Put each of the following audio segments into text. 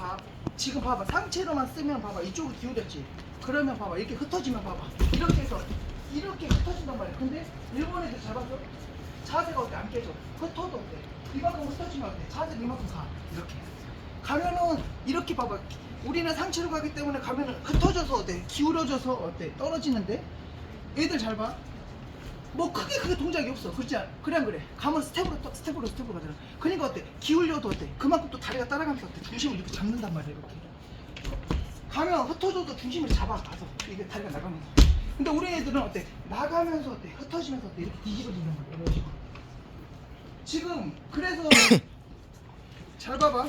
봐. 지금 봐봐. 상체로만 쓰면 봐봐. 이쪽으로 기울였지. 그러면 봐봐. 이렇게 흩어지면 봐봐. 이렇게 해서 이렇게 흩어진단 말이야. 근데 일본 애들 잡아서 자세가 어때? 안 깨져. 흩어도 어때? 이만큼 흩어지면 어때? 자세 이만큼 가. 이렇게. 가면은 이렇게 봐봐. 우리는 상체로 가기 때문에 가면은 흩어져서 어때? 기울어져서 어때? 떨어지는데 애들 잘 봐. 뭐 크게 크게 동작이 없어. 그렇지 않아? 안 그래? 가면 스텝으로 또 스텝으로 스텝으로 가잖아. 그러니까 어때? 기울여도 어때? 그만큼 또 다리가 따라가면서 어때? 중심을 이렇게 잡는단 말이야 이렇게. 가면 흩어져도 중심을 잡아 가서 이게 다리가 나가면서. 근데 우리 애들은 어때? 나가면서 어때? 흩어지면서 어때? 이렇게 뒤집어진단 말이야 이런 식으로. 지금 그래서 잘 봐봐.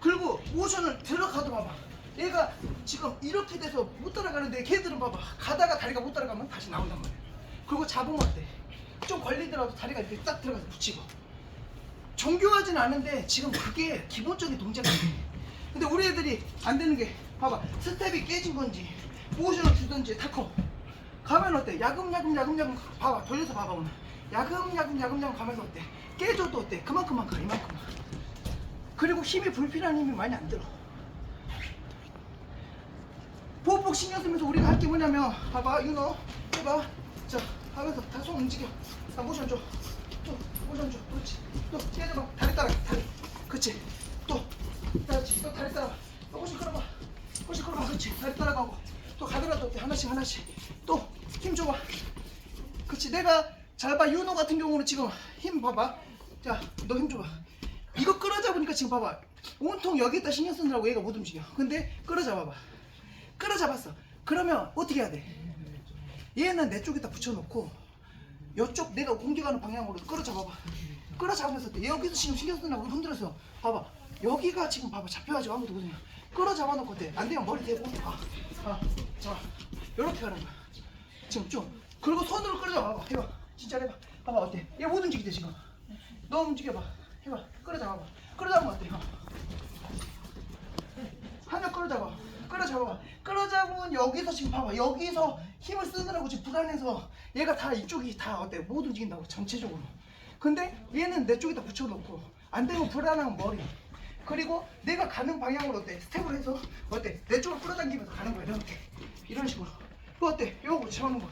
그리고 모션을 들어가도 봐봐. 얘가 지금 이렇게 돼서 못 따라가는데 걔들은 봐봐. 가다가 다리가 못 따라가면 다시 나온단 말이야. 그리고 잡으면 어때? 좀 걸리더라도 다리가 이렇게 딱 들어가서 붙이고. 정교하진 않은데 지금 그게 기본적인 동작이야. 근데 우리 애들이 안 되는 게 봐봐. 스텝이 깨진 건지 모션을 주든지 타커. 가면 어때? 야금야금 야금야금 봐봐. 돌려서 봐봐 오늘. 야금야금 야금야금 가면서 어때? 깨져도 어때? 그만큼만 가 이만큼만. 그리고 힘이 불필요한 힘이 많이 안 들어. 보복 신경 쓰면서 우리가 할 게 뭐냐면 봐봐 윤호 해봐 자 하면서 다손 움직여. 나 모션 줘또 모션 줘. 그렇지. 또 깨져봐 다리 따라 다리. 그렇지. 또 그렇지 또 다리 따라 또 훨씬 끌어봐. 훨씬 끌어봐. 그렇지. 다리 따라가고. 또 가더라도 어때? 하나씩 하나씩. 또 힘 줘봐. 그렇지. 내가 잘 봐. 윤호 같은 경우는 지금 힘 봐봐. 자 너 힘 줘봐. 이거 끌어잡으니까 지금 봐봐. 온통 여기에다 신경 쓰느라고 얘가 못 움직여. 근데 끌어잡아봐. 끌어잡았어. 그러면 어떻게 해야 돼 얘는 내 쪽에다 붙여놓고 이쪽 내가 공격하는 방향으로 끌어잡아봐. 끌어잡으면서 돼. 여기서 지금 신경 쓰느라고 흔들어서 봐봐. 여기가 지금 봐봐. 잡혀가지고 아무도 못해 끌어잡아놓고 돼. 안 되면 머리 대고 아, 아, 자 이렇게 하는 거야. 지금 좀 그리고 손으로 끌어잡아봐. 해봐. 진짜 해봐. 봐봐 어때? 얘 못 움직이대 지금. 너 움직여봐. 해봐. 끌어잡아봐. 끌어잡으면 어때 형 하나 끌어잡아. 끌어잡아 끌어잡으면 여기서 지금 봐봐. 여기서 힘을 쓰느라고 지금 불안해서 얘가 다 이쪽이 다 어때 못 움직인다고 전체적으로. 근데 얘는 내 쪽에다 붙여놓고 안 되면 불안한 머리. 그리고 내가 가는 방향으로 어때 스텝을 해서 어때 내 쪽으로 끌어당기면서 가는 거야 이렇게 이런 식으로. 그 어때 요거 채우는 거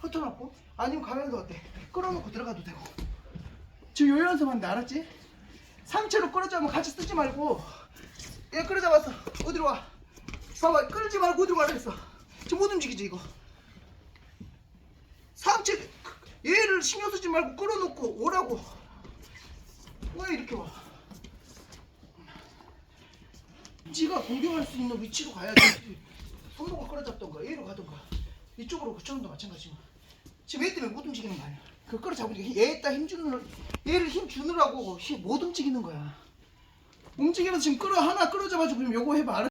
흩어놓고 아니면 가면서 어때 끌어놓고 들어가도 되고. 지금 요 연습하는데 알았지? 상체로 끌어잡으면 같이 쓰지 말고 얘 끌어잡았어 어디로 와? 봐봐 끌지 말고 어디로 가라 했어. 지금 못 움직이지 이거 상체 얘를 신경 쓰지 말고 끌어놓고 오라고. 왜 이렇게 와? 지가 공격할 수 있는 위치로 가야지. 손목을 끌어잡던가 얘로 가던가. 이쪽으로 그쪽은 도 마찬가지고. 지금 얘 때문에 못 움직이는 거 아니야. 그 끌어잡으니까 얘에다 힘 주는 얘를 힘 주느라고 힘 못 움직이는 거야. 움직이면서 지금 끌어 하나 끌어잡아주고 그럼 요거 해봐